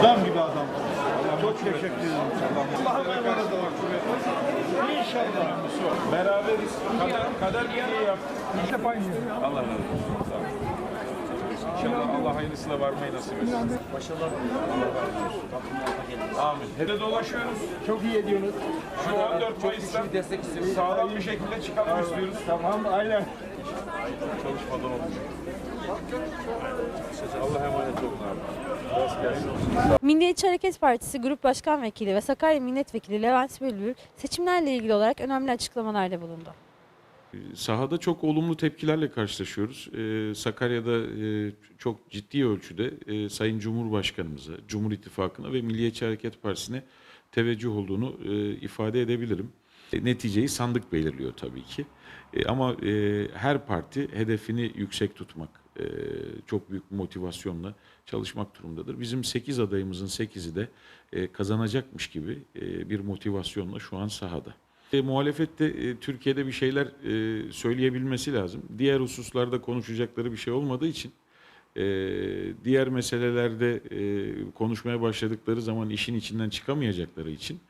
Adam gibi adam. Çok teşekkür ederim. Allah'a emanet olun. İnşallah. Beraberiz. Kader, kader birliği yaptık. İşte aynı. Allah razı olsun. Sağ olun. İnşallah Allah hayırlısıyla varmayı nasip etsin. Başarılar diliyorum. Amin. Hede dolaşıyoruz. Çok iyi ediyorsunuz. Şu 14 Mayıs'ta bir destek istiyoruz. sağlam bir şekilde çıkalım istiyoruz. Tamam aynen. Çalışmadan olmuş. Allah emanet olun abi. Milliyetçi Hareket Partisi Grup Başkan Vekili ve Sakarya Milletvekili Levent Bülbül seçimlerle ilgili olarak önemli açıklamalarda bulundu. Sahada çok olumlu tepkilerle karşılaşıyoruz. Ee, Sakarya'da e, çok ciddi ölçüde e, Sayın Cumhurbaşkanımıza, Cumhur İttifakı'na ve Milliyetçi Hareket Partisi'ne teveccüh olduğunu e, ifade edebilirim. E, neticeyi sandık belirliyor tabii ki. E, ama e, her parti hedefini yüksek tutmak, e, çok büyük motivasyonla çalışmak durumundadır. Bizim 8 adayımızın 8'i de e, kazanacakmış gibi e, bir motivasyonla şu an sahada. E, muhalefette e, Türkiye'de bir şeyler e, söyleyebilmesi lazım. Diğer hususlarda konuşacakları bir şey olmadığı için e, diğer meselelerde e, konuşmaya başladıkları zaman işin içinden çıkamayacakları için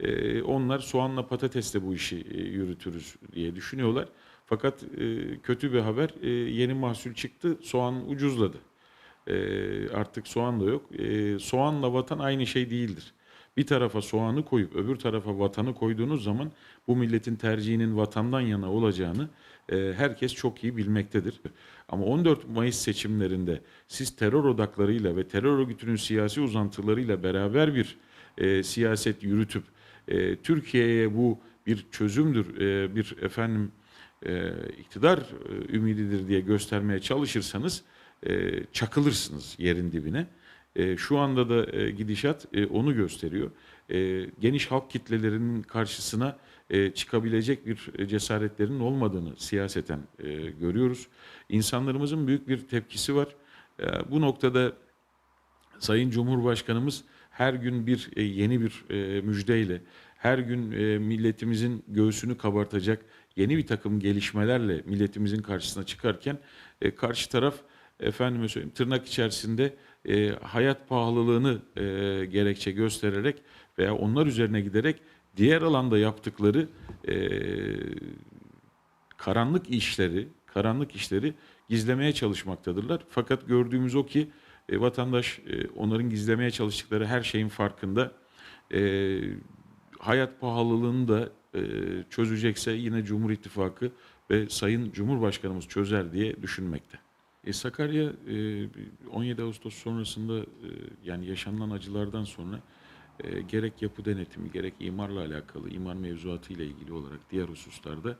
e, onlar soğanla patatesle bu işi e, yürütürüz diye düşünüyorlar. Fakat e, kötü bir haber e, yeni mahsul çıktı soğan ucuzladı. E, artık soğan da yok. E, soğanla vatan aynı şey değildir. Bir tarafa soğanı koyup öbür tarafa vatanı koyduğunuz zaman bu milletin tercihinin vatandan yana olacağını e, herkes çok iyi bilmektedir. Ama 14 Mayıs seçimlerinde siz terör odaklarıyla ve terör örgütünün siyasi uzantılarıyla beraber bir e, siyaset yürütüp e, Türkiye'ye bu bir çözümdür, e, bir efendim e, iktidar e, ümididir diye göstermeye çalışırsanız e, çakılırsınız yerin dibine. E, şu anda da e, gidişat e, onu gösteriyor. E, geniş halk kitlelerinin karşısına e, çıkabilecek bir cesaretlerinin olmadığını siyaseten e, görüyoruz. İnsanlarımızın büyük bir tepkisi var. E, bu noktada Sayın Cumhurbaşkanımız her gün bir e, yeni bir e, müjdeyle, her gün e, milletimizin göğsünü kabartacak yeni bir takım gelişmelerle milletimizin karşısına çıkarken e, karşı taraf efendime söyleyeyim tırnak içerisinde e, hayat pahalılığını e, gerekçe göstererek veya onlar üzerine giderek diğer alanda yaptıkları e, karanlık işleri, karanlık işleri gizlemeye çalışmaktadırlar. Fakat gördüğümüz o ki e, vatandaş e, onların gizlemeye çalıştıkları her şeyin farkında. E, hayat pahalılığını da e, çözecekse yine Cumhur İttifakı ve Sayın Cumhurbaşkanımız çözer diye düşünmekte. E, Sakarya e, 17 Ağustos sonrasında e, yani yaşanılan acılardan sonra e, gerek yapı denetimi gerek imarla alakalı imar mevzuatı ile ilgili olarak diğer hususlarda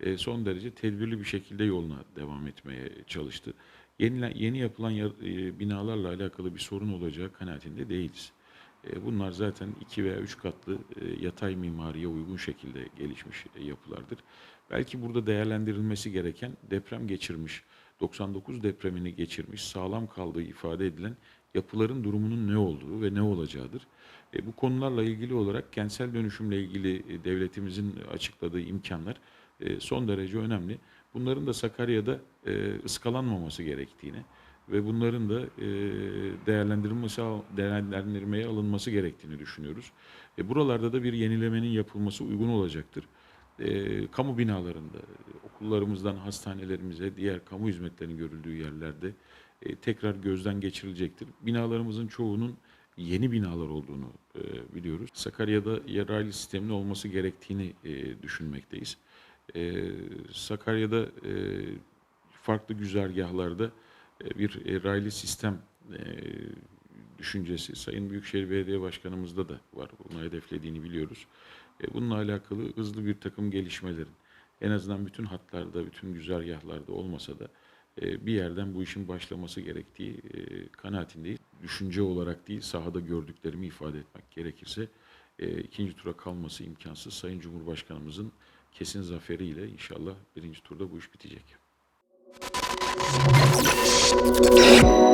e, son derece tedbirli bir şekilde yoluna devam etmeye çalıştı. Yeni, yeni yapılan ya- e, binalarla alakalı bir sorun olacağı kanaatinde değiliz. E, Bunlar zaten iki veya üç katlı e, yatay mimariye uygun şekilde gelişmiş e, yapılardır. Belki burada değerlendirilmesi gereken deprem geçirmiş, 99 depremini geçirmiş, sağlam kaldığı ifade edilen yapıların durumunun ne olduğu ve ne olacağıdır. Bu konularla ilgili olarak kentsel dönüşümle ilgili devletimizin açıkladığı imkanlar son derece önemli. Bunların da Sakarya'da ıskalanmaması gerektiğini, ve bunların da e, değerlendirilmesi değerlendirmeye alınması gerektiğini düşünüyoruz. E, buralarda da bir yenilemenin yapılması uygun olacaktır. E, kamu binalarında, okullarımızdan hastanelerimize, diğer kamu hizmetlerinin görüldüğü yerlerde e, tekrar gözden geçirilecektir. Binalarımızın çoğunun yeni binalar olduğunu e, biliyoruz. Sakarya'da yerel sistemin olması gerektiğini e, düşünmekteyiz. E, Sakarya'da e, farklı güzergahlarda bir e, raylı sistem e, düşüncesi Sayın Büyükşehir Belediye Başkanımızda da var. Bunu hedeflediğini biliyoruz. E, Bununla alakalı hızlı bir takım gelişmelerin en azından bütün hatlarda, bütün güzergahlarda olmasa da e, bir yerden bu işin başlaması gerektiği e, kanaatindeyiz. Düşünce olarak değil, sahada gördüklerimi ifade etmek gerekirse e, ikinci tura kalması imkansız. Sayın Cumhurbaşkanımızın kesin zaferiyle inşallah birinci turda bu iş bitecek. you